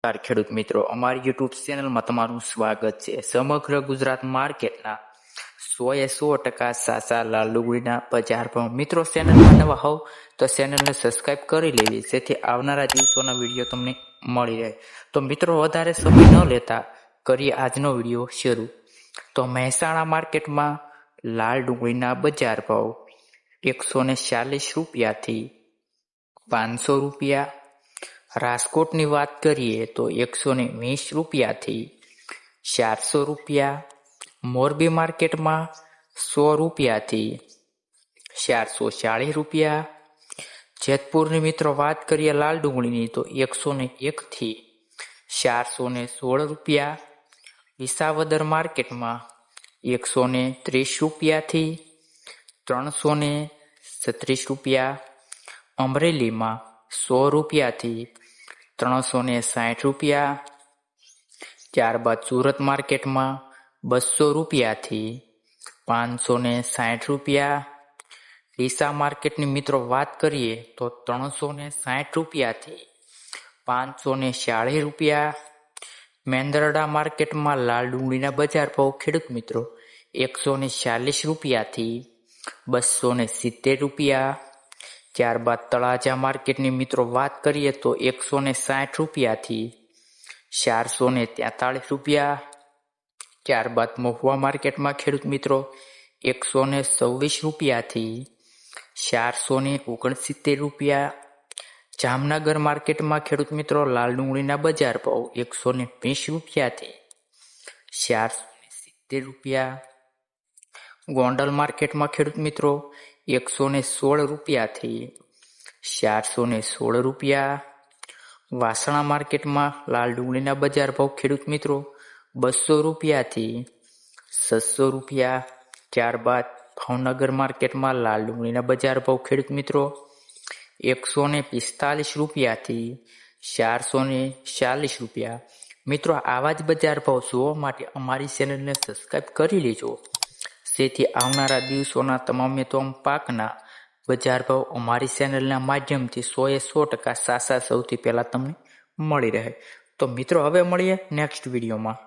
નમસ્કાર, ખેડૂત મિત્રો. અમારી યુટ્યુબ ચેનલમાં તમારું સ્વાગત છે. સમગ્ર ગુજરાત માર્કેટના સો એ સો ટકા સાસા લાલ ડુંગળીના બજાર ભાવ મિત્રો, ચેનલમાં નવા હોવ તો ચેનલને સબસ્ક્રાઈબ કરી લેવી જેથી આવનારા દિવસોના વીડિયો તમને મળી રહે. તો મિત્રો, વધારે સમય ન લેતા કરીએ આજનો વીડિયો શરૂ. તો મહેસાણા માર્કેટમાં લાલ ડુંગળીના બજાર ભાવ એકસો ને ચાલીસ રૂપિયાથી પાંચસો રૂપિયા રાજકોટની વાત કરીએ તો એકસો ને વીસ રૂપિયાથી ચારસો રૂપિયા, મોરબી માર્કેટમાં સો રૂપિયાથી ચારસો ચાળીસ રૂપિયા. જેતપુરની મિત્રો વાત કરીએ લાલ ડુંગળીની તો એકસો ને એકથી ચારસો ને સોળ રૂપિયા. વિસાવદર માર્કેટમાં એકસો ને ત્રીસ રૂપિયાથી ત્રણસો ને છત્રીસ રૂપિયા. અમરેલીમાં સો રૂપિયાથી ત્રણસો ને સાઠ રૂપિયા, ત્યારબાદ સુરત માર્કેટમાં બસો રૂપિયાથી પાંચસો ને સાઠ રૂપિયા. ડીસા માર્કેટની મિત્રો વાત કરીએ તો ત્રણસો ને સાઠ રૂપિયાથી પાંચસો ને ચાળીસ રૂપિયા. મેંદરડા માર્કેટમાં લાલ ડુંગળીના બજાર ભાવ ખેડૂત મિત્રો એકસો ને ચાલીસ રૂપિયાથી બસો ને સિત્તેર રૂપિયા. ત્યારબાદ તળાજા માર્કેટની મિત્રો વાત કરીએ તો એકસો ને સાઠ રૂપિયાથી ચારસો ને તેતાળીસ રૂપિયા. ત્યારબાદ મહુવા માર્કેટમાં ખેડૂત મિત્રો એકસો ને સવ્વીસ રૂપિયાથી ચારસો ને ઓગણસિત્તેર રૂપિયા. જામનગર માર્કેટમાં ખેડૂત મિત્રો લાલ ડુંગળીના બજાર ભાવ એકસો ને વીસ રૂપિયાથી ચારસો ને સિત્તેર રૂપિયા. ગોંડલ માર્કેટમાં ખેડૂત મિત્રો એકસો ને સોળ રૂપિયાથી ચારસો ને સોળ રૂપિયા. વાસણા માર્કેટમાં લાલ ડુંગળીના બજાર ભાવ ખેડૂત મિત્રો બસો રૂપિયાથી છસો રૂપિયા. ત્યારબાદ ભાવનગર માર્કેટમાં લાલ ડુંગળીના બજાર ભાવ ખેડૂત મિત્રો એકસો ને પિસ્તાલીસ રૂપિયાથી ચારસો ને ચાલીસ રૂપિયા. મિત્રો આવા જ બજાર ભાવ જોવા માટે અમારી ચેનલને સબસ્ક્રાઈબ કરી લેજો. જેથી આવનારા દિવસોના તમામે તમામ પાકના બજાર ભાવ અમારી ચેનલના માધ્યમથી સો એ સો ટકા સાસા સૌથી પહેલાં તમને મળી રહે. તો મિત્રો, હવે મળીએ નેક્સ્ટ વિડીયોમાં